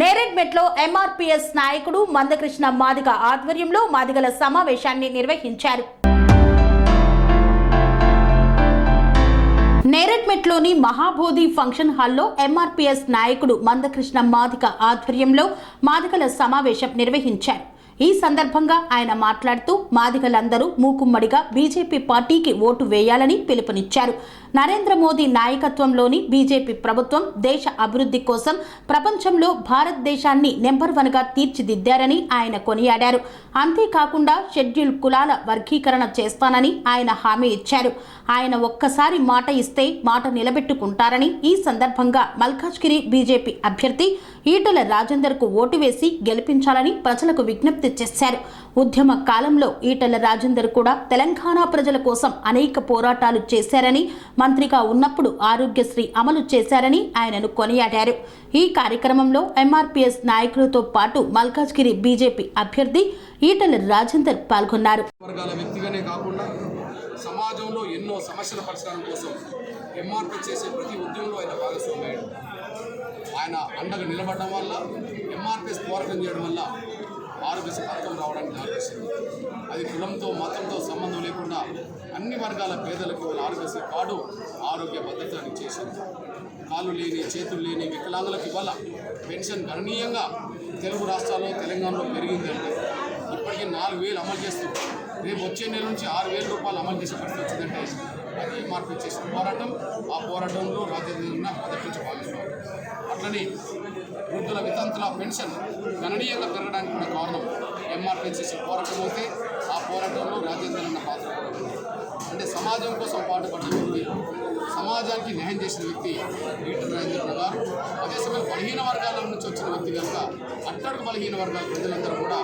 నేరెడ్మెట్లో MRPS నాయకుడు మందకృష్ణ మాదిగ ఆధ్వర్యంలో మాదిగల సమావేశాన్ని నిర్వహించారు. నేరెడ్మెట్లోని మహాబోధి ఫంక్షన్ హాల్లో ఎంఆర్పీఎస్ నాయకుడు మందకృష్ణ మాదిక ఆధ్వర్యంలో మాదికల సమావేశం నిర్వహించారు. ఈ సందర్భంగా ఆయన మాట్లాడుతూ మాదిగలందరూ మూకుమ్మడిగా బీజేపీ పార్టీకి ఓటు వేయాలని పిలుపునిచ్చారు. నరేంద్ర మోదీ నాయకత్వంలోని బీజేపీ ప్రభుత్వం దేశ అభివృద్ధి కోసం ప్రపంచంలో భారతదేశాన్ని నెంబర్ వన్గా తీర్చిదిద్దారని ఆయన కొనియాడారు. అంతేకాకుండా షెడ్యూల్ కులాల వర్గీకరణ చేస్తానని ఆయన హామీ ఇచ్చారు. ఆయన ఒక్కసారి మాట ఇస్తే మాట నిలబెట్టుకుంటారని ఈ సందర్భంగా మల్కాజ్గిరి బీజేపీ అభ్యర్థి ఈటల రాజేందర్కు ఓటు వేసి గెలిపించాలని ప్రజలకు విజ్ఞప్తి చేశారు. ఉద్యమ కాలంలో ఈటల రాజేందర్ కూడా తెలంగాణ ప్రజల కోసం అనేక పోరాటాలు చేశారని మంత్రిగా ఉన్నప్పుడు ఆరోగ్యశ్రీ అమలు చేశారని ఆయనను కొనియాడారు. ఈ కార్యక్రమంలో ఎంఆర్పీఎస్ నాయకులతో పాటు మల్కాజ్గిరి బీజేపీ అభ్యర్థి ఈటల రాజేందర్ పాల్గొన్నారు. వర్గాల వ్యక్తిగానే కాకుండా సమాజంలో ఎన్నో సమస్యల పరిష్కారం కోసం ఎంఆర్పీ చేసే ప్రతి ఉద్యమంలో ఆయన భాగస్వామయ్యాడు ఆయన అండగా నిలబడడం వల్ల ఎంఆర్పీఎస్ పోరాటం చేయడం వల్ల ఆరోగ్య పథకం రావడానికి దారిస్తుంది అది కులంతో మతంతో సంబంధం లేకుండా అన్ని వర్గాల పేదలకు ఆరోగ్య ఆరోగ్యశ్రీ కార్డు ఆరోగ్య భద్రత చేసింది. కాళ్ళు లేని చేతులు లేని వికలాంగులకు ఇవ్వాల పెన్షన్ గణనీయంగా తెలుగు రాష్ట్రాల్లో తెలంగాణలో పెరిగింది అంటే ఇప్పటికీ నాలుగు వేలు అమలు చేస్తుంది రేపు వచ్చే నెల నుంచి ఆరు వేల రూపాయలు అమలు చేసే పరిస్థితి వచ్చిందంటే అది ఎంఆర్పీ చేసిన పోరాటం ఆ పోరాటంలో రాజ్యాంగ మొదటి నుంచి భాగస్వామి అట్లనే వృద్ధుల వితంతుల పెన్షన్ గణనీయంగా పెరగడానికి ఉన్న కారణం ఎంఆర్పీ చేసే పోరాటం అయితే ఆ పోరాటంలో రాజ్యాంగ పాత్ర. అంటే సమాజం కోసం పాటుపడ్డ సమాజానికి న్యాయం చేసిన వ్యక్తి ఈటల రాజేంద్ర గారు అదే సమయంలో బలహీన వర్గాల నుంచి వచ్చిన వ్యక్తి కనుక అట్టడుగు బలహీన వర్గాల ప్రజలందరూ కూడా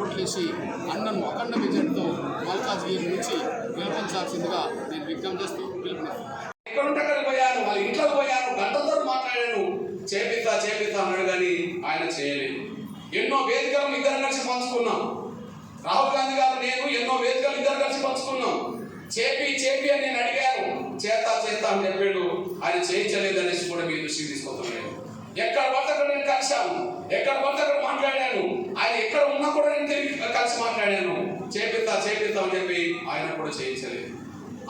ఓట్లేసి అన్నను అఖండ విజయంతో మల్కాజ్గిరి నుంచి గెలిపించాల్సిందిగా నేను విజ్ఞప్తి చేస్తూ పిలుపునిస్తాను పోయాను వాళ్ళ ఇంట్లోకి పోయాను గంటలతో మాట్లాడాను. చేపిస్తా చేపిస్తా అన్నాడు కానీ ఆయన చేయలేదు. ఎన్నో వేదికలను ఇద్దరు కలిసి పంచుకున్నాం. రాహుల్ గాంధీ గారు నేను ఎన్నో వేదికలు ఇద్దరు కలిసి పంచుకున్నాం. చేపి చేపి అని నేను అడిగాను. చేత చేత అని చెప్పాడు. ఆయన చేయించలేదనేసి కూడా మీరు దృష్టికి తీసుకొస్తున్నాను ఎక్కడ పడితే నేను కలిశాను? ఎక్కడ పడితే మాట్లాడాను? ఆయన ఎక్కడ ఉన్నా కూడా నేను తిరిగి కలిసి మాట్లాడాను. చేపిస్తా చేపిస్తా అని చెప్పి ఆయన కూడా చేయించలేదు.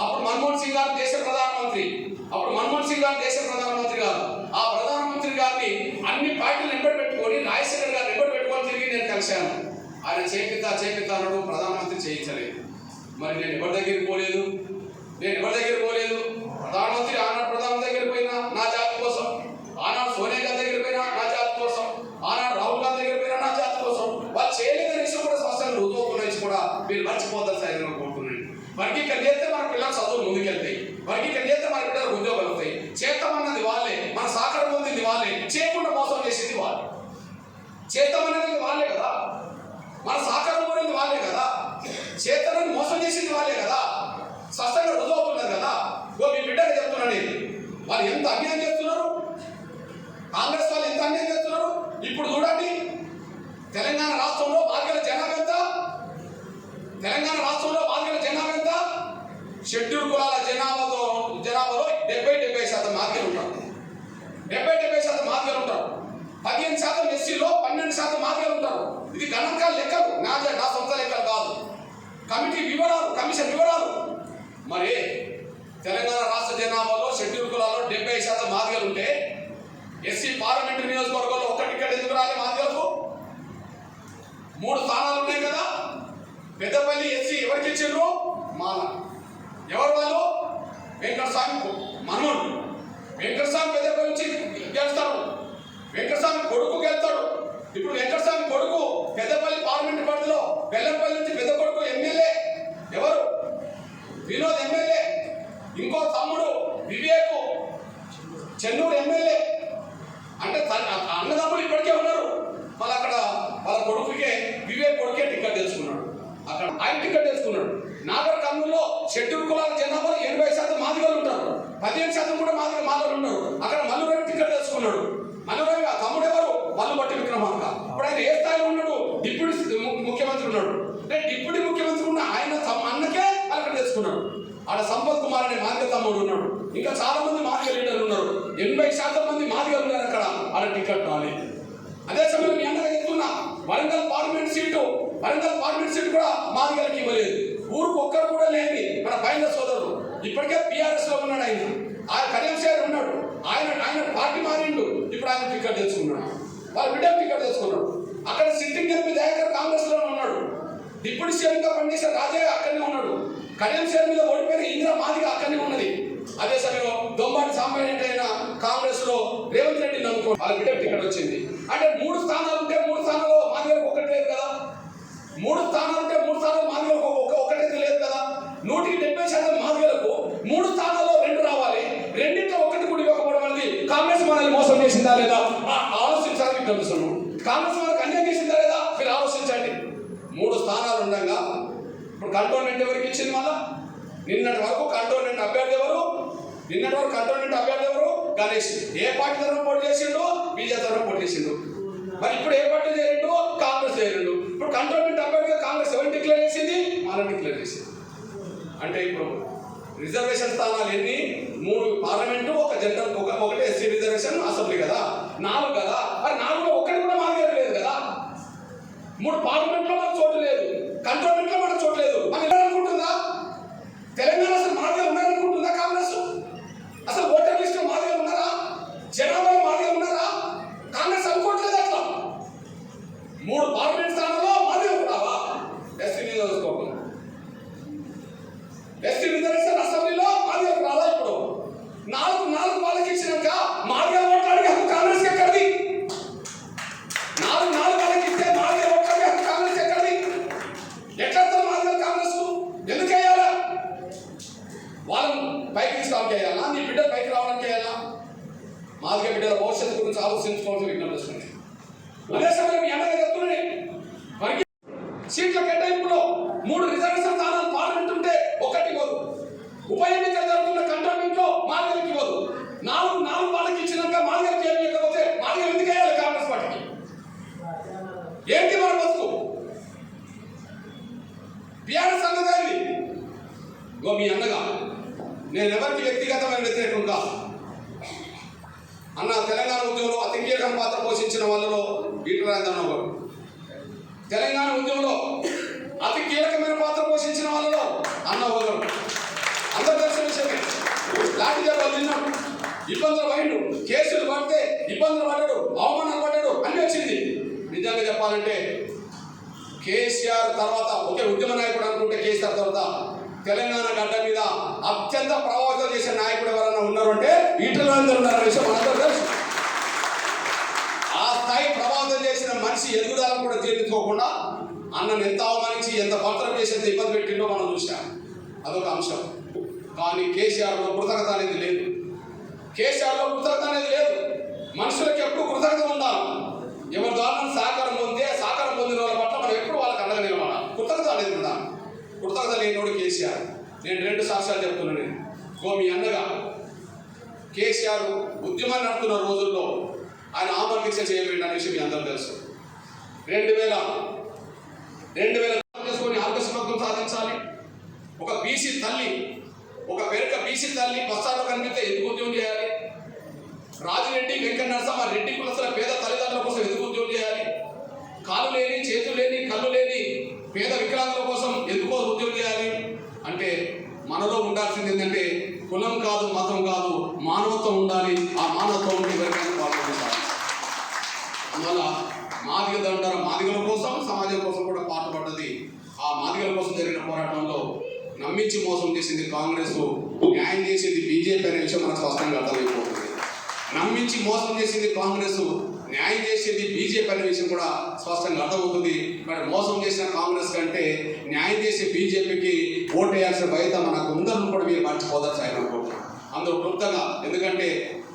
అప్పుడు మన్మోహన్ సింగ్ గారు దేశ ప్రధానమంత్రి. అప్పుడు మన్మోహన్ సింగ్ గారు దేశ ప్రధానమంత్రి గారు ఆ ప్రధానమంత్రి గారిని అన్ని పార్టీలు నింబడి పెట్టుకొని రాజశేఖర్ గారు నింబడి పెట్టుకొని తిరిగి నేను కలిశాను. ఆయన చేపిద్దా చేపిద్దా అన్నాడు. ప్రధానమంత్రి చేయించలేదు. మరి నేను ఎవరి దగ్గరికి పోలేదు? నేను ఎవరి దగ్గరికి పోలేదు? ప్రధానమంత్రి ఆనాడు ప్రధాన దగ్గరికి పోయినా నా జాతి కోసం. ఆనాడు సోనియా గాంధీ దగ్గరికి పోయినా నా జాతి కోసం. ఆనాడు రాహుల్ గాంధీ దగ్గరికి పోయినా నా జాతి కోసం. వాళ్ళు చేయలేదని విషయం కూడా స్పష్టంగా రుతువుకున్న కూడా మీరు మర్చిపోతారు సార్ అనుకుంటున్నాను. కోరుతున్నాను ఇక్కడ చేస్తే మన పిల్లలు చదువు ముందుకెళ్తాయి. వర్గీకరణ చేస్తే మన పిల్లలకు ఉద్యోగాలు వస్తాయి. చేస్తామన్నది వాళ్ళే. మన సహకారం పొందింది వాళ్ళే. చేయకుండా మోసం చేసింది వాళ్ళే. చేస్తామన్నది వాళ్ళే కదా. మన సహకారం పొందింది వాళ్ళే కదా. చేతనని మోసం చేసింది వాళ్ళే కదా. స్పష్టంగా రుజువు అవుతున్నారు కదా. ఓ మీ బిడ్డగా చెప్తున్నా నేను. వాళ్ళు ఎంత అన్యాయం చేస్తున్నారు కాంగ్రెస్ వాళ్ళు ఎంత అన్యాయం చేస్తున్నారు ఇప్పుడు చూడండి తెలంగాణ రాష్ట్రంలో బాధ్యత జనాభా ఎంత తెలంగాణ రాష్ట్రంలో బాధ్యత జనాభా ఎంత షెడ్యూల్ కులాల జనాభాతో జనాభాలో డెబ్బై డెబ్బై శాతం మార్గలు ఉంటారు డెబ్బై డెబ్బై శాతం మార్గలు ఉంటారు పదిహేను శాతం ఎస్సీలో పన్నెండు శాతం మార్గలు ఉంటారు ఇది గణాంకాల లెక్కలు నా నా సొంత లెక్కలు కాదు కమిటీ వివరాలు కమిషన్ వివరాలు మరి తెలంగాణ రాష్ట్ర జనాభాలో షెడ్యూల్ కులాల్లో డెబ్బై శాతం మాదిగలు ఉంటే ఎస్సీ పార్లమెంటరీ నియోజకవర్గంలో ఒక్క టికెట్ ఎందుకు రాలి మాదిగలకు? మూడు స్థానాలు ఉన్నాయి కదా. పెద్దపల్లి ఎస్సీ ఎవరికి ఇచ్చిండ్రు? మాల. ఎవరు వాళ్ళు? వెంకటస్వామి మనోడు వెంకటస్వామి పెద్దపల్లి నుంచి గెలుస్తాడు. వెంకటస్వామి కొడుకు గెలుస్తాడు. ఇప్పుడు వెంకటస్వామి కొడుకు పెద్దపల్లి పార్లమెంట్ పరిధిలో బెల్లంపల్లి నుంచి పెద్ద కొడుకు ఎమ్మెల్యే ఎవరు వినోద్ ఎమ్మెల్యే ఇంకో తమ్ముడు వివేకు చెన్నూరు ఎమ్మెల్యే. అంటే తన అన్నదమ్ములు ఇప్పటికే ఉన్నారు. మళ్ళీ అక్కడ వాళ్ళ కొడుకుకే వివేక్ కొడుకే టికెట్ తెలుసుకున్నాడు అక్కడ ఆయన టికెట్ తెలుసుకున్నాడు నాగర్ కర్నూలులో షెడ్యూల్ కులాల జనాభాలో ఎనభై శాతం మాదిగలు ఉంటారు. పదిహేను శాతం కూడా మాదిగ మాదిగలు ఉన్నారు అక్కడ మల్లురావి టికెట్ తెలుసుకున్నాడు మల్లురావి ఆ తమ్ముడు ఎవరు మల్లు బట్టి విక్రమార్క. ఇప్పుడు ఆయన ఏ స్థాయిలో ఉన్నాడు డిప్యూటీ ము- ముఖ్యమంత్రి ఉన్నాడు అంటే డిప్యూటీ ముఖ్యమంత్రి ఉన్న ఆయన తమ అన్నకే అక్కడ ఆడ సంపత్ కుమార్ అనే మాదిగ తమ్ముడు ఉన్నాడు. ఇంకా చాలా మంది మాదిగ లీడర్లు ఉన్నారు. ఎనభై శాతం మంది మాదిగలు ఉన్నారు అక్కడ. ఆడ టికెట్ రాలేదు. అదే సమయంలో మీ అన్నగా చెప్తున్నా Warangal parliament seat Warangal parliament seat కూడా మాదిగలకి ఇవ్వలేదు. ఊరుకు ఒక్కరు కూడా లేని మన పైన సోదరుడు. ఇప్పటికే పిఆర్ఎస్లో ఉన్నాడు ఆయన. ఆయన కళ్యాణ్ సార్ ఉన్నాడు. ఆయన ఆయన పార్టీ మారిండు. ఇప్పుడు ఆయన టికెట్ తెచ్చుకున్నాడు. వాళ్ళ బిడ్డ టికెట్ తెచ్చుకున్నాడు. అక్కడ సిట్టింగ్ ఎంపీ దయాకర్ కాంగ్రెస్లో ఉన్నాడు. డిప్యూటీ సీఎం గా పనిచేసే రాజయ్య అక్కడనే ఉన్నాడు. కళ్యాణ్ సార్ మీద ఓడిపోయిన ఇందిరా మాదిగ అక్కడనే ఉన్నది. అదే సమయంలో దొంబాటి సాంబయ్య అయిన కాంగ్రెస్లో రేవంత్ రెడ్డి నమ్ముకో వాళ్ళ బిడ్డ టికెట్ వచ్చింది. అంటే మూడు స్థానాలు ఉంటే మూడు స్థానాల్లో మాదిగలకు ఒకటి లేదు కదా. మూడు స్థానాలు ఉంటే మూడు స్థానాలు మాదిగలకు ఒక ఒకటైతే లేదు కదా. నూటికి డెబ్బై శాతం మాదిగలకు మూడు స్థానాల్లో రెండు రావాలి. రెండింటిలో ఒకటి కూడా ఇవ్వకపోవడం అనేది కాంగ్రెస్ మనల్ని మోసం చేసిందా లేదా? ఆలోచించాలని తెలుస్తున్నాను కాంగ్రెస్ మనకు అన్యాయం చేసిందా లేదా మీరు ఆలోచించండి మూడు స్థానాలు ఉండగా ఇప్పుడు కంటోన్మెంట్ ఎవరికి ఇచ్చింది మళ్ళా? నిన్నటి వరకు కంటోన్మెంట్ అభ్యర్థి ఎవరు? నిన్నటి వరకు కంటోన్మెంట్ అభ్యర్థి ఎవరు? గణేష్. ఏ పార్టీ తరఫున పోటీ చేసిండు బీజేపీ తరఫున పోటీ చేసిండు మరి ఇప్పుడు ఏ పార్టీ చేరిండు కాంగ్రెస్ చేరిండు ఇప్పుడు కంటోన్మెంట్ అభ్యర్థిగా కాంగ్రెస్ ఎవరు డిక్లేర్ చేసింది? మనం డిక్లేర్ చేసింది. అంటే ఇప్పుడు రిజర్వేషన్ స్థానాలు ఎన్ని? మూడు పార్లమెంటు ఒక జనరల్ ఒక ఒకటి ఎస్సీ రిజర్వేషన్ అసెంబ్లీ కదా? నాలుగు కదా? మరి నాలుగులో ఒక్కటి కూడా మాదిగ లేదు కదా? మూడు పార్లమెంట్లో మనకు చోటు లేదు. కంటోన్మెంట్ సీట్ల కేటాయింపులో మూడు రిజర్వేషన్ స్థానాలు పార్లమెంట్ ఉంటే ఒకటి ఇవ్వదు. ఉప ఎన్నిక జరుగుతున్న కంటోన్మెంట్లో మాదిగలకి ఇవ్వదు. నాలుగు నాలుగు వాళ్ళకి ఇచ్చినాక మాదిగలకి ఏమి ఇవ్వకపోతే మాదిగలు ఎందుకు వేయాలి కాంగ్రెస్ పార్టీకి? ఏంటి మన బతుకు? బీఆర్ఎస్ సంగతి ఏంది? గో మీ అన్నగా నేను ఎవరికి వ్యక్తిగతమైన వ్యతిరేకం కాదు. అన్న తెలంగాణ ఉద్యమంలో అతి కీలకం పాత్ర పోషించిన వాళ్ళలో ఈటరాజన్న రాజేంద్రరావు తెలంగాణ ఉద్యమంలో అతి కీలకమైన పాత్ర పోషించిన వాళ్ళలో అన్న హోదరు అందరు తెలిసిన విషయమే లాఠీ దెబ్బలు తిన్నాడు ఇబ్బందులు పడిండు. కేసులు పడితే ఇబ్బందులు పడ్డాడు. అవమానాలు పడ్డాడు. అన్ని వచ్చింది. నిజంగా చెప్పాలంటే కేసీఆర్ తర్వాత ఒకే ఉద్యమ నాయకుడు అనుకుంటే కేసీఆర్ తర్వాత తెలంగాణ గడ్డ మీద అత్యంత ప్రభావితం చేసే నాయకుడు ఎవరైనా ఉన్నారు అంటే ఈటల రాజేందర్ ఉన్నారు విషయం మనందరూ తెలుసు. స్థాయి ప్రభావితం చేసిన మనిషి ఎదుగుదలను కూడా జీర్ణించుకోకుండా అన్నను ఎంత అవమానించి ఎంత పత్రం చేసి ఎంత ఇబ్బంది పెట్టిండో మనం చూసాం అదొక అంశం. కానీ కేసీఆర్లో కృతజ్ఞత అనేది లేదు. కేసీఆర్లో కృతజ్ఞత అనేది లేదు. మనుషులకు ఎప్పుడు కృతజ్ఞత ఉండాలి. ఎవరి ద్వారా సహకారం పొందే సహకారం పొందిన వాళ్ళ పట్ల మనం ఎప్పుడు వాళ్ళకి అండగా నిలబడాలి. కృతజ్ఞత అనేది ఉండాలి. కృతజ్ఞత లేనివాడు కేసీఆర్. నేను రెండు సాక్ష్యాలు చెప్తున్నాను నేను. గోమి అన్నగా. కేసీఆర్ ఉద్యమం నడుపుతున్న రోజుల్లో ఆయన ఆమరణ దీక్ష చేయబడిన విషయం మీ అందరూ తెలుసు. రెండు వేల రెండు వేల చేసుకొని ఆర్గస్ సాధించాలి. ఒక బీసీ తల్లి ఒక పెరక బీసీ తల్లి బస్సాలో కనిపిస్తే ఎందుకు ఉద్యోగం చేయాలి? రాజిరెడ్డి వెంకట నరసమ్మ రెడ్డి కులసల పేద తల్లిదండ్రుల కోసం ఎందుకు ఉద్యోగం చేయాలి? కాలు లేని చేతులు లేని కళ్ళు లేని పేద వికలాంగుల కోసం ఎందుకో ఉద్యోగం చేయాలి? అంటే మనలో ఉండాల్సింది ఏంటంటే కులం కాదు మతం కాదు మానవత్వం ఉండాలి. ఆ మానవత్వం ఉంటే ఎవరికైనా అందువల్ల మాదిగ దండర మాదిగల కోసం సమాజం కోసం కూడా పాటుపడ్డది. ఆ మాదిగల కోసం జరిగిన పోరాటంలో నమ్మించి మోసం చేసింది కాంగ్రెస్ న్యాయం చేసింది బీజేపీ అనే విషయం మనకు స్పష్టంగా అర్థమైపోతుంది. నమ్మించి మోసం చేసింది కాంగ్రెస్ న్యాయం చేసేది బీజేపీ అనే విషయం కూడా స్పష్టంగా అర్థమవుతుంది. మరి మోసం చేసిన కాంగ్రెస్ కంటే న్యాయం చేసే బీజేపీకి ఓటు వేయాల్సిన బయట మనకు ఉందని కూడా మీరు మర్చిపోదారు ఆయన అనుకుంటున్నాం అందులో క్లుప్తంగా ఎందుకంటే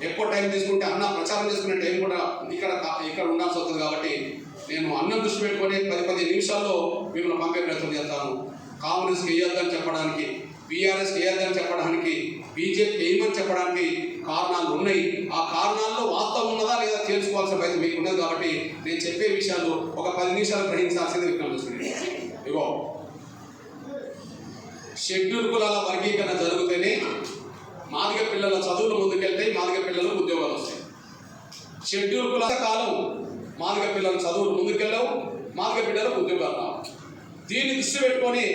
ఎక్కువ టైం తీసుకుంటే అన్న ప్రచారం చేసుకునే టైం కూడా ఇక్కడ ఇక్కడ ఉండాల్సి వస్తుంది కాబట్టి నేను అన్నం దృష్టి పెట్టుకొని పది పది నిమిషాల్లో మిమ్మల్ని పంపే ప్రయత్నం చేస్తాను. కాంగ్రెస్కి వేయొద్దని చెప్పడానికి బీఆర్ఎస్కి వేయొద్దని చెప్పడానికి బీజేపీ వేయమని చెప్పడానికి కారణాలు ఉన్నాయి. ఆ కారణాల్లో వాస్తవం ఉన్నదా లేదా తెలుసుకోవాల్సిన బయట మీకు ఉన్నది కాబట్టి నేను చెప్పే విషయాలు ఒక పది నిమిషాలు గ్రహించాల్సింది విజ్ఞప్తి ఇగో షెడ్యూల్ కులాల వర్గీకరణ జరిగితేనే మాదిగ పిల్లల చదువులు ముందుకెళ్తాయి మాదిగ పిల్లలు ఉద్యోగాలు వస్తాయి. షెడ్యూల్ కులాల కాలం మాదిగ పిల్లల చదువులు ముందుకెళ్ళవు మాదిగ పిల్లలకు ఉద్యోగాలు రావు దీన్ని దృష్టి పెట్టుకొని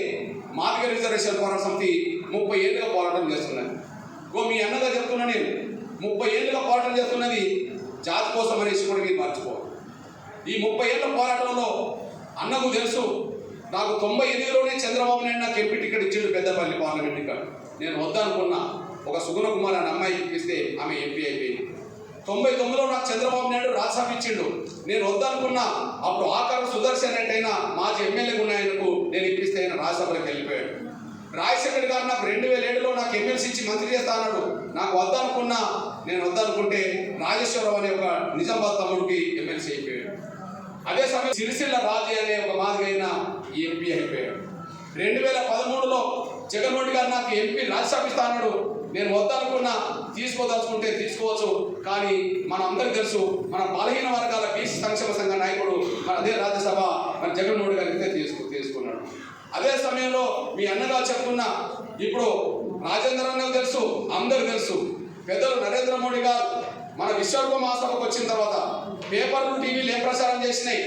మాదిగ రిజర్వేషన్ పోరాట సమితి ముప్పై ఏళ్ళుగా పోరాటం చేస్తున్నది. ఓ మీ అన్నగా చెప్తున్నా నేను ముప్పై ఏళ్ళుగా పోరాటం చేస్తున్నది జాతి కోసం అనేసి కూడా మీరు మర్చిపోవాలి ఈ ముప్పై ఏళ్ళ పోరాటంలో అన్నకు తెలుసు నాకు తొంభై ఎనిమిదిలోనే చంద్రబాబు నాయుడు నాకు ఎంపీ టికెట్ ఇచ్చిండు పెద్దపల్లి పార్లమెంట్ ఇక్కడ. నేను వద్దనుకున్నా. ఒక సుగుణ కుమార్ అనే అమ్మాయి ఇప్పిస్తే ఆమె ఎంపీ అయిపోయింది. తొంభై తొమ్మిదిలో నాకు చంద్రబాబు నాయుడు రాజ్యసభ ఇచ్చిండు. నేను వద్దనుకున్నా అప్పుడు ఆకార సుదర్శన్ అయినా మాజీ ఎమ్మెల్యేగా ఉన్న ఆయనకు నేను ఇప్పిస్తే ఆయన రాజ్యసభలోకి వెళ్ళిపోయాడు. రాజశేఖర్ గారు నాకు రెండు వేల ఏడులో నాకు ఎమ్మెల్సీ ఇచ్చి మంత్రి చేస్తా అన్నాడు. నాకు వద్దనుకున్నా నేను వద్దనుకుంటే రాజేశ్వరరావు అనే ఒక నిజామాబాద్ తమ్ముడికి ఎమ్మెల్సీ అయిపోయాడు. అదే సమయం సిరిసిల్ల రాజు అనే ఒక మాదిగైన ఎంపీ అయిపోయాడు. రెండు వేల పదమూడులో జగన్మోహన్ గారు నాకు ఎంపీ రాజ్యసభ ఇస్తా అన్నాడు. నేను వద్దనుకున్నా తీసుకోదలుచుకుంటే తీసుకోవచ్చు కానీ మన అందరికి తెలుసు మన బలహీన వర్గాల బీసీ సంక్షేమ సంఘ నాయకుడు మన అదే రాజ్యసభ మన జగన్మోహన్ గారి అయితే తీసుకు తీసుకున్నాడు. అదే సమయంలో మీ అన్నగా చెప్తున్నా ఇప్పుడు రాజేంద్ర అన్నకు తెలుసు అందరు తెలుసు పెద్దలు నరేంద్ర మోడీ గారు మన విశ్వరూప మహాసభకు వచ్చిన తర్వాత పేపర్లు టీవీలు ఏం ప్రచారం చేసినాయి?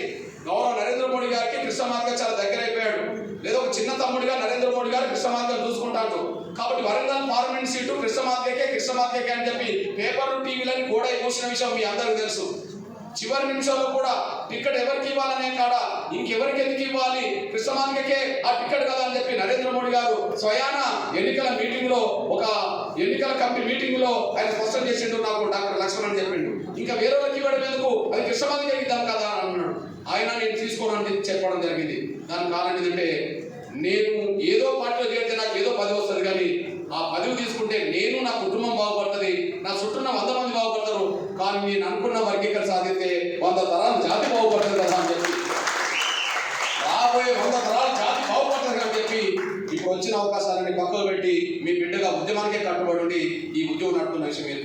గౌరవ నరేంద్ర మోడీ గారికి కృష్ణమార్గ చాలా దగ్గర అయిపోయాడు లేదా ఒక చిన్న తమ్ముడిగా నరేంద్ర మోడీ గారు కృష్ణమార్గం చూసుకుంటాడు. కాబట్టి వరంగల్ పార్లమెంట్ సీటు కృష్ణమార్గకే కృష్ణమార్గకే అని చెప్పి పేపర్లు టీవీలని కూడా కూసిన విషయం మీ అందరికీ తెలుసు. చివరి నిమిషంలో కూడా టికెట్ ఎవరికి ఇవ్వాలనే కాడ ఇంకెవరికి ఎందుకు ఇవ్వాలి? కృష్ణమార్గకే ఆ టికెట్ కదా అని చెప్పి నరేంద్ర మోడీ గారు స్వయాన ఎన్నికల మీటింగ్లో ఒక ఎన్నికల కమిటీ మీటింగ్లో ఆయన స్పష్టం చేసిండు నాకు డాక్టర్ లక్ష్మణ్ అని చెప్పిండు. ఇంకా వేరే వాళ్ళకి ఇవ్వడం ఎందుకు? అది కృష్ణమార్గకే ఇద్దాం కదా అని అన్నాడు. ఆయన నేను తీసుకోనని చెప్పడం జరిగింది. దాని కారణం ఏంటంటే నేను ఏదో పార్టీలో చేరితే నాకు ఏదో పదవి వస్తుంది కానీ ఆ పదవి తీసుకుంటే నేను నా కుటుంబం బాగుపడుతుంది నా చుట్టూ ఉన్న వంద మంది బాగుపడతారు. కానీ నేను అనుకున్న వర్గీకరణ సాధిస్తే వంద తరాలు జాతి బాగుపడుతుంది కదా అని చెప్పి. రాబోయే వంద తరాలు జాతి బాగుపడుతుంది అని చెప్పి ఇప్పుడు వచ్చిన అవకాశాలని పక్కకు పెట్టి మీ బిడ్డగా ఉద్యమానికే కట్టుబడి ఉండి ఈ ఉద్యోగం నడుపుతున్న విషయం మీరు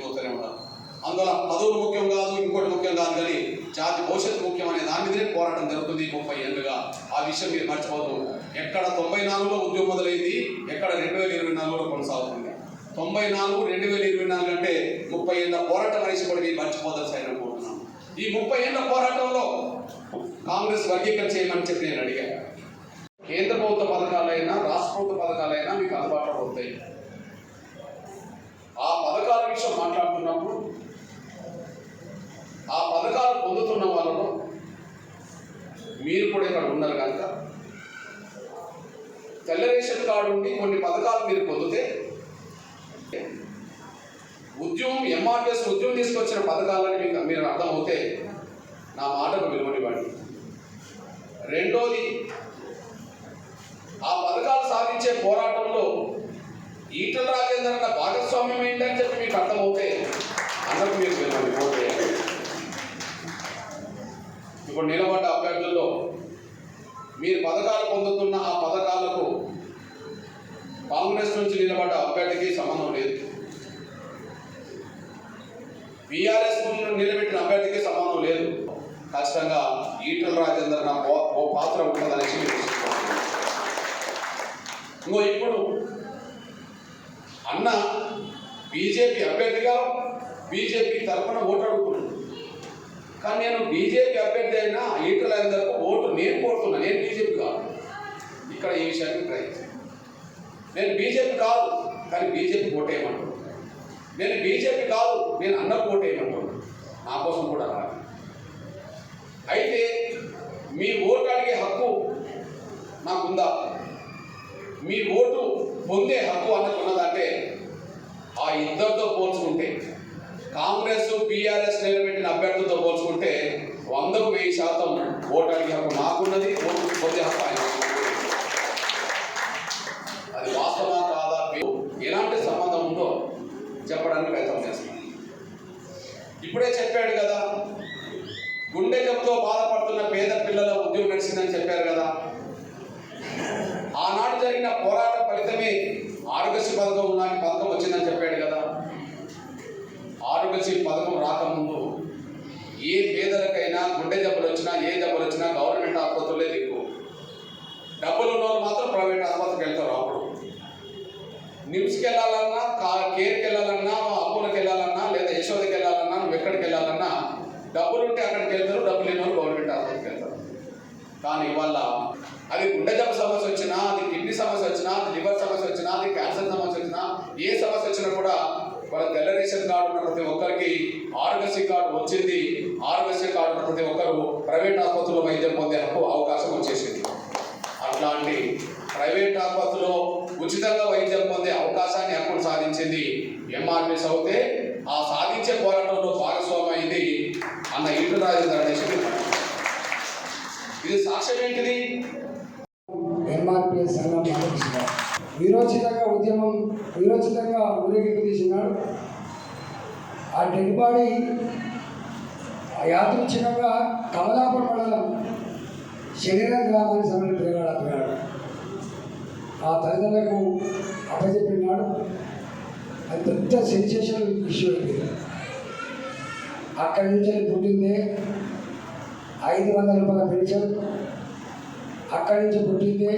అందువల్ల పదవులు ముఖ్యం కాదు ఇంకోటి ముఖ్యం కాదు కానీ జాతి భవిష్యత్తు ముఖ్యం అనే దాని మీదనే పోరాటం జరుగుతుంది ముప్పై ఏళ్ళుగా. ఆ విషయం మీరు మర్చిపోదు ఎక్కడ తొంభై నాలుగులో ఉద్యమం మొదలైంది ఎక్కడ రెండు వేల ఇరవై నాలుగులో కొనసాగుతుంది. తొంభై నాలుగు రెండు వేల ఇరవై నాలుగు అంటే ముప్పై ఏళ్ళ పోరాటం అనేసి కూడా మీరు మర్చిపోదని కోరుతున్నాను ఈ ముప్పై ఏళ్ళ పోరాటంలో కాంగ్రెస్ వర్గీకరణ చేయమని చెప్పి నేను అడిగాను కేంద్ర ప్రభుత్వ పథకాలైనా రాష్ట్ర ప్రభుత్వ పథకాలైనా మీకు అందుబాటులో అవుతాయి ఆ పథకాల విషయం మాట్లాడుతున్నప్పుడు ఆ పథకాలు పొందుతున్న వాళ్ళలో మీరు కూడా ఇక్కడ ఉన్నారు కనుక. తెల్ల రేషన్ కార్డు ఉండి కొన్ని పథకాలు మీరు పొందితే ఉద్యమం ఎంఆర్పిఎస్ ఉద్యమం తీసుకొచ్చిన పథకాలని మీకు మీరు అర్థమవుతే నా మాటకు విలువనివ్వండి. రెండోది ఆ పథకాలు సాధించే పోరాటంలో ఈటల రాజేందర్ అన్న భాగస్వామ్యం ఏంటని చెప్పి మీకు అర్థమవుతే అందరికి మీరు విలువని ఇప్పుడు నిలబడ్డ అభ్యర్థుల్లో మీరు పథకాలు పొందుతున్న ఆ పథకాలకు కాంగ్రెస్ నుంచి నిలబడ్డ అభ్యర్థికి సంబంధం లేదు. బీఆర్ఎస్ నిలబెట్టిన అభ్యర్థికి సంబంధం లేదు. ఖచ్చితంగా ఈటల రాజేందర్ నా ఓ- పాత్ర ఉంటుందనేసి ఇంకో ఇప్పుడు అన్న బీజేపీ అభ్యర్థిగా బీజేపీ తరఫున ఓటు అడుగుతున్నాడు కానీ నేను బీజేపీ అభ్యర్థి అయినా ఈటల ఓటు నేను కోరుతున్నా. నేను బీజేపీ కాదు. ఇక్కడ ఈ విషయాన్ని గ్రహించాను నేను బీజేపీ కాదు కానీ బీజేపీ ఓటేయమంటున్నాను నేను బీజేపీ కాదు నేను అన్న ఓటేయమంటున్నాను నా కోసం కూడా రాదు. అయితే మీ ఓటు అడిగే హక్కు నాకుందా? మీ ఓటు పొందే హక్కు అన్నకున్నదంటే ఆ ఇద్దరితో పోల్చుకుంటే కాంగ్రెస్ బీఆర్ఎస్ నిలబెట్టిన అభ్యర్థులతో పోల్చుకుంటే వందకు వెయ్యి శాతం ఓటు అడిగే హక్కు నాకున్నది ఓటు పొందే హక్కు ఆయన అది వాస్తవా కాదా? ఎలాంటి సంబంధం ఉందో చెప్పడానికి ప్రయత్నం చేస్తున్నాను ఇప్పుడే చెప్పాడు కదా గుండె జబ్బుతో బాధపడుతున్న పేద పిల్లల ఉద్యోగం నడిచిందని చెప్పారు కదా. ఆనాడు జరిగిన పోరాట ఫలితమే ఆరోగ్యశ్రీ పథకం లాంటి పథకం వచ్చిందని చెప్పాడు కదా ఆరోగ్యశ్రీ పథకం రాకముందు ఏ పేదలకైనా గుండె జబ్బులు వచ్చినా ఏ జబ్బులు వచ్చినా గవర్నమెంట్ ఆసుపత్రులే ఎక్కువ డబ్బులు ఉన్న వాళ్ళు మాత్రం ప్రైవేట్ ఆసుపత్రికి వెళ్తారు అప్పుడు. నిమ్స్కి వెళ్ళాలన్నా కా కేర్కి వెళ్ళాలన్నా అప్పులకు వెళ్ళాలన్నా లేదా యశోదకి వెళ్ళాలన్నా నువ్వు ఎక్కడికి వెళ్ళాలన్నా డబ్బులు ఉంటే అక్కడికి వెళ్తారు డబ్బులు లేని వాళ్ళు గవర్నమెంట్ ఆసుపత్రికి వెళ్తారు. కానీ ఇవాళ అది గుండె జబ్బు సమస్య వచ్చినా అది కిడ్నీ సమస్య వచ్చినా అది లివర్ సమస్య వచ్చినా అది క్యాన్సర్ సమస్య వచ్చినా ఏ సమస్య వచ్చినా కూడా వాళ్ళ తెల్ల రేషన్ కార్డు ఉన్న ప్రతి ఒక్కరికి ఆరోగ్యశ్రీ కార్డు వచ్చింది. ఆరోగ్యశ్రీ కార్డు ఉన్న ప్రతి ఒక్కరు ప్రైవేట్ ఆసుపత్రిలో వైద్యం పొందే హక్కు అవకాశం వచ్చేసింది. అట్లాంటి ప్రైవేట్ ఆసుపత్రిలో ఉచితంగా వైద్యం పొందే అవకాశాన్ని హక్కును సాధించింది ఎంఆర్పిఎస్ అవుతే ఆ సాధించే పోరాటంలో భాగస్వామైంది అన్న ఈటు రాజేంద్ర అనేసి ఇది సాక్ష్యం ఏంటిది? ఎంఆర్పిఎస్ సంఘం విరోచితంగా ఉద్యమం విరోచితంగా ఊరేగింపు తీసినాడు. ఆ డెడ్ బాడీ యాదృచ్ఛికంగా కమలాపురం మండలం శరీరం గ్రామానికి సమయం తిరగాడపోయాడు ఆ తల్లిదండ్రులకు అప్పచెప్పినాడు. అది పెద్ద సెన్సేషన్ ఇష్యూ అక్కడి నుంచి పుట్టిందే ఐదు వందల రూపాయల పెన్షన్. అక్కడి నుంచి పుట్టిందే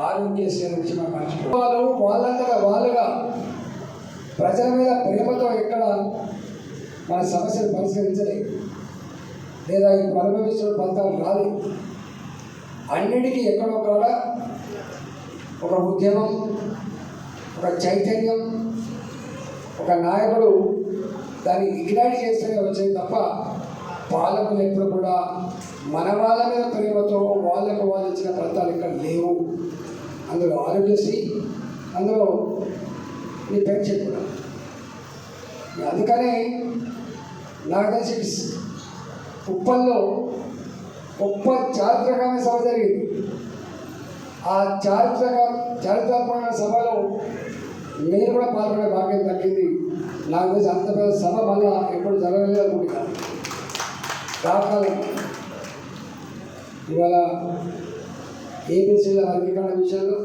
ఆరోగ్యశ్రీ నుంచి మనం మంచి వాళ్ళు వాళ్ళంతగా వాళ్ళుగా ప్రజల మీద ప్రేమతో ఎక్కడ మన సమస్యలు పరిష్కరించలేదు లేదా ఈ అనుభవిస్తున్న ఫలితాలు రాలేదు అన్నిటికీ ఎక్కడో కాడ ఒక ఉద్యమం ఒక చైతన్యం ఒక నాయకుడు దాన్ని ఇగ్నైట్ చేస్తేనే వచ్చేది తప్ప పాలకులు ఎప్పుడు కూడా మన వాళ్ళ మీద ప్రేమతో వాళ్ళకు వాళ్ళు ఇచ్చిన ఫలితాలు ఇక్కడ లేవు. అందులో ఆరోగ్యశ్రీ అందులో నీ పెన్షన్ కూడా. అందుకని నాకు తెలిసి ఉప్పల్లో గొప్ప చారిత్రకమైన సభ జరిగింది. ఆ చారిత్రక చారిత్రాత్మకమైన సభలో నేను కూడా పాల్గొనే భాగ్యం తగ్గింది. నాకు తెలిసి అంత పెద్ద సభ మళ్ళా ఎప్పుడు జరగలేదు అనుకుంటున్నాను. రాకాలం ఇవాళ ఏబీసీల వర్గీకరణ విషయంలో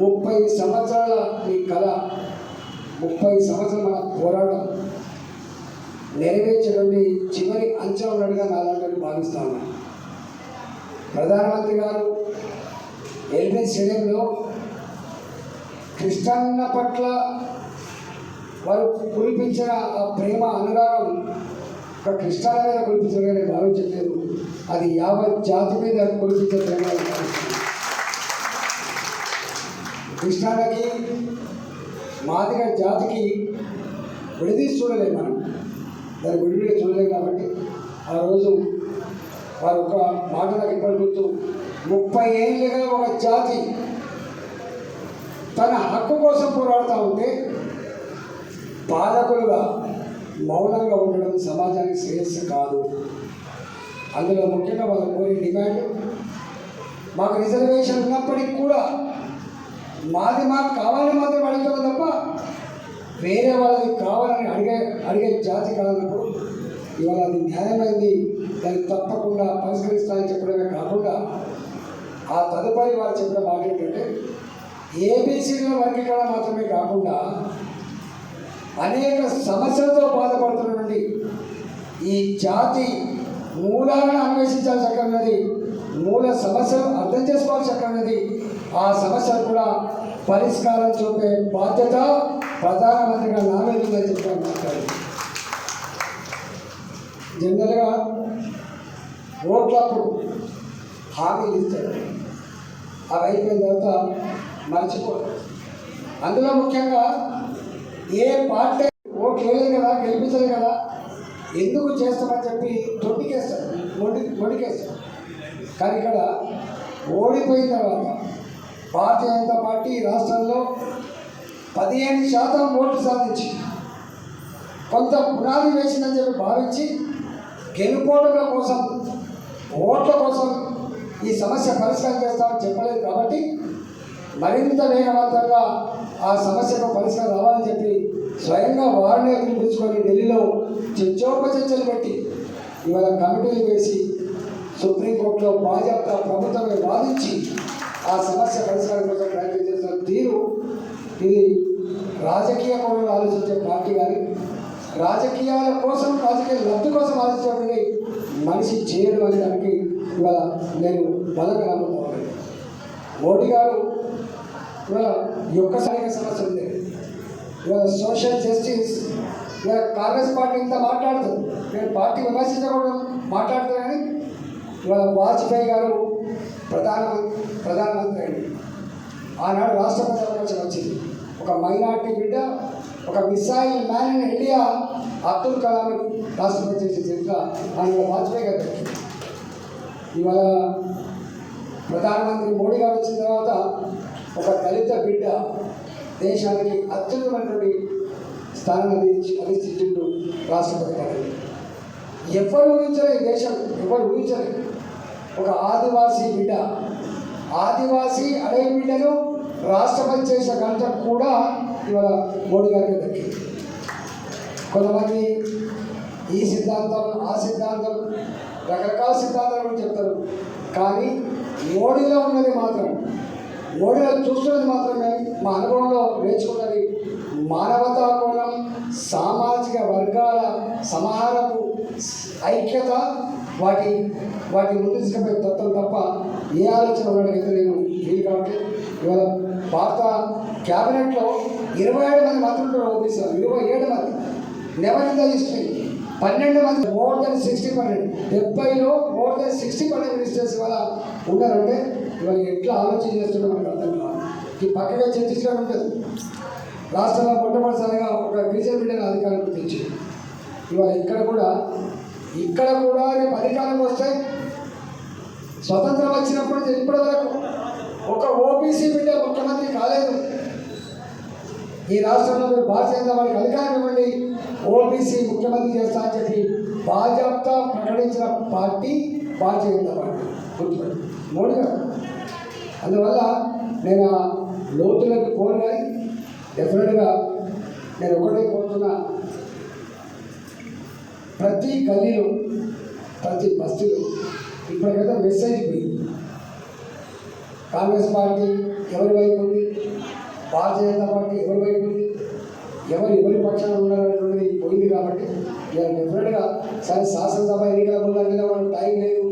ముప్పై సంవత్సరాల ఈ కళ ముప్పై సంవత్సరాల మన పోరాటం నెరవేర్చడండి చివరి అంచె ఉన్నట్టుగా నాలాంటి భావిస్తాను ప్రధానమంత్రి గారు ఎల్బీ స్టేడియంలో కృష్ణన్న పట్ల వారు కురిపించిన ఆ ప్రేమ అనురాగం ఒక కృష్ణాల మీద కురిపించడం భావించట్లేదు. అది యావత్ జాతి మీద కురిపించే ప్రేమ కృష్ణానది మాదిగ జాతికి విడదీసి చూడలేము మనం. దాన్ని విడివిడిగా చూడలేము కాబట్టి ఆ రోజు వారు ఒక మాట నాకు ఇప్పటి ముప్పై ఏళ్ళుగా ఒక జాతి తన హక్కు కోసం పోరాడుతూ ఉంటే బాధకులుగా మౌనంగా ఉండడం సమాజానికి శ్రేయస్సు కాదు. అందులో ముఖ్యంగా వాళ్ళ కోరి డిమాండ్. మాకు రిజర్వేషన్ ఉన్నప్పటికీ కూడా మాది మాకు కావాలని మాత్రం అడుగుతుంది తప్ప వేరే వాళ్ళది కావాలని అడిగే అడిగే జాతి కాదన్నప్పుడు ఇవాళ అది న్యాయమైంది. దాన్ని తప్పకుండా పరిష్కరిస్తానని చెప్పడమే కాకుండా ఆ తదుపరి వారు చెప్పిన మాట ఏంటంటే ఏబీసీల వర్గీకరణ మాత్రమే కాకుండా అనేక సమస్యలతో బాధపడుతున్నటువంటి ఈ జాతి మూలాలను అన్వేషించాల్సి అక్కడ ఉన్నది. మూల సమస్యలు అర్థం చేసుకోవాల్సి అక్కడ ఉన్నది. ఆ సమస్యలు కూడా పరిష్కారం చూపే బాధ్యత ప్రధానమంత్రిగా నా మీద ఉందని మాట్లాడి జనరల్గా ఓట్లప్పుడు హామీలు ఇస్తాడు అవి అయిపోయిన తర్వాత మర్చిపోతుంది అందులో ముఖ్యంగా ఏ పార్టీ ఓట్లు వేయలేదు కదా గెలిపించలేదు కదా ఎందుకు చేస్తామని చెప్పి తొట్టికేస్తాడు మొండి మొండికేస్తాడు కానీ ఇక్కడ ఓడిపోయిన తర్వాత భారతీయ జనతా పార్టీ ఈ రాష్ట్రంలో పదిహేను శాతం ఓట్లు సాధించి కొంత పునాది వేసిందని చెప్పి భావించి గెలుపోటుల కోసం ఓట్ల కోసం ఈ సమస్య పరిష్కారం చేస్తామని చెప్పలేదు కాబట్టి మరింత వేగవంతంగా ఆ సమస్యకు పరిష్కారం రావాలని చెప్పి స్వయంగా వారిని పిలుచుకొని ఢిల్లీలో చర్చోపచర్చలు పెట్టి ఇవాళ కమిటీలు వేసి సుప్రీంకోర్టులో భాజపా ప్రభుత్వమే వాదించి ఆ సమస్య పరిష్కారం కోసం ప్రయత్నం చేస్తున్న తీరు ఇది రాజకీయ కోణంలో ఆలోచించే పార్టీ కానీ రాజకీయాల కోసం రాజకీయ లబ్ధి కోసం ఆలోచించే మనిషి చేయడం అనే దానికి ఇవాళ నేను బలంగా నమ్ముతాను మోడీ గారు ఇవాళ ఈ ఒక్క సమస్య ఉంది సోషల్ జస్టిస్ కాంగ్రెస్ పార్టీ ఇంత మాట్లాడుతుంది నేను పార్టీ విమర్శించకూడదు మాట్లాడుతున్నా కానీ ఇవాళ వాజ్పేయి గారు ప్రధాన ప్రధానమంత్రి అయింది ఆనాడు రాష్ట్రపతి అవకాశం వచ్చింది. ఒక మైనార్టీ బిడ్డ ఒక missile man in India Abdul Kalam రాష్ట్రపతి చేసిన చరిత్ర ఆయన వాజ్పేయి గారు ఇవాళ ప్రధానమంత్రి మోడీ గారు వచ్చిన తర్వాత ఒక దళిత బిడ్డ దేశానికి అత్యున్నతమైనటువంటి స్థానం అందించి అందించిండు రాష్ట్రపతి గారు ఎవరు ఊహించలే దేశం ఎవరు ఊహించలే ఒక ఆదివాసీ బిడ్డ. ఆదివాసీ అడవి బిడ్డను రాష్ట్రపతి చేసిన ఘనత కూడా ఇవాళ మోడీ గారికి దక్కింది. కొంతమంది ఈ సిద్ధాంతం ఆ సిద్ధాంతం రకరకాల సిద్ధాంతాలు కూడా చెప్తారు. కానీ మోడీలో ఉన్నది మాత్రం మోడీలో చూస్తున్నది మాత్రమే మా అనుభవంలో నేర్చుకున్నది మానవతా కోణం సామాజిక వర్గాల సమాహారపు ఐక్యత వాటి వాటి ముందు తీసుకుపోయే తత్వం తప్ప ఏ ఆలోచన ఉండడానికి నేను వీలు కాబట్టి ఇవాళ భారత క్యాబినెట్లో ఇరవై ఏడు మంది మంత్రులు ఓబీసీలు ఇరవై ఏడు మంది. నెవర్ ఇన్ ద హిస్టరీ పన్నెండు మంది more than sixty percent డెబ్బైలో more than sixty percent ministers ఇవాళ ఉన్నారంటే ఇవాళ ఎట్లా ఆలోచన చేస్తున్నాం మనకు అర్థం కాదు. ఈ పక్కగా చర్చించడం ఉంటుంది రాష్ట్రంలో మొట్టమొదటిసారిగా ఒక గిరిజన బిడ్డను అధికారం తెచ్చి ఇవాళ ఇక్కడ కూడా ఇక్కడ కూడా రేపు అధికారం వస్తే స్వతంత్రం వచ్చినప్పుడు ఇప్పటి వరకు ఒక ఓబీసీ బిడ్డ ముఖ్యమంత్రి కాలేదు. ఈ రాష్ట్రంలో మీరు భారతీయ జనతా పార్టీకి అధికారం ఇవ్వండి ఓబీసీ ముఖ్యమంత్రి చేస్తా అని చెప్పి భాజపా ప్రకటించిన పార్టీ భారతీయ జనతా పార్టీ గుర్తుపెట్టి మోడీ గారు అందువల్ల నేను లోతులకు పోను డెఫినెట్గా నేను ఒకటే కోరుతున్నా. ప్రతి గల్లీలో ప్రతి బస్తీలో ఇప్పటికైతే మెసేజ్ పోయింది. కాంగ్రెస్ పార్టీ ఎవరి వైపు ఉంది? భారతీయ జనతా పార్టీ ఎవరి వైపు ఉంది? ఎవరు ఎవరి పక్షాన ఉన్నారనేటువంటిది పోయింది కాబట్టి ఇక డెఫినెట్గా సరే శాసనసభ ఎన్నికల ముందు మనం టైం లేదు.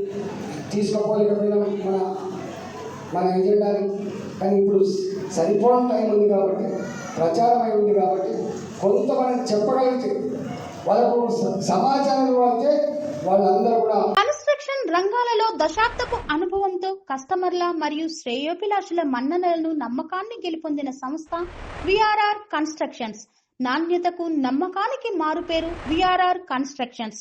తీసుకోపోలేకపోయినా మన మన ఎజెండాని కానీ ఇప్పుడు సరిపోని టైం ఉంది కాబట్టి ప్రచారం అయి ఉంది కాబట్టి కొంతమంది చెప్పగలిగితే వాళ్ళకు సమాచారం ఇవ్వాలంటే వాళ్ళందరూ కూడా కన్స్ట్రక్షన్ రంగాలలో దశాబ్దపు అనుభవంతో కస్టమర్ల మరియు శ్రేయోభిలాషుల మన్ననలను నమ్మకాన్ని గెలుపొందిన సంస్థ విఆర్ఆర్ కన్స్ట్రక్షన్స్. నాణ్యతకు నమ్మకానికి మారుపేరు VRR constructions.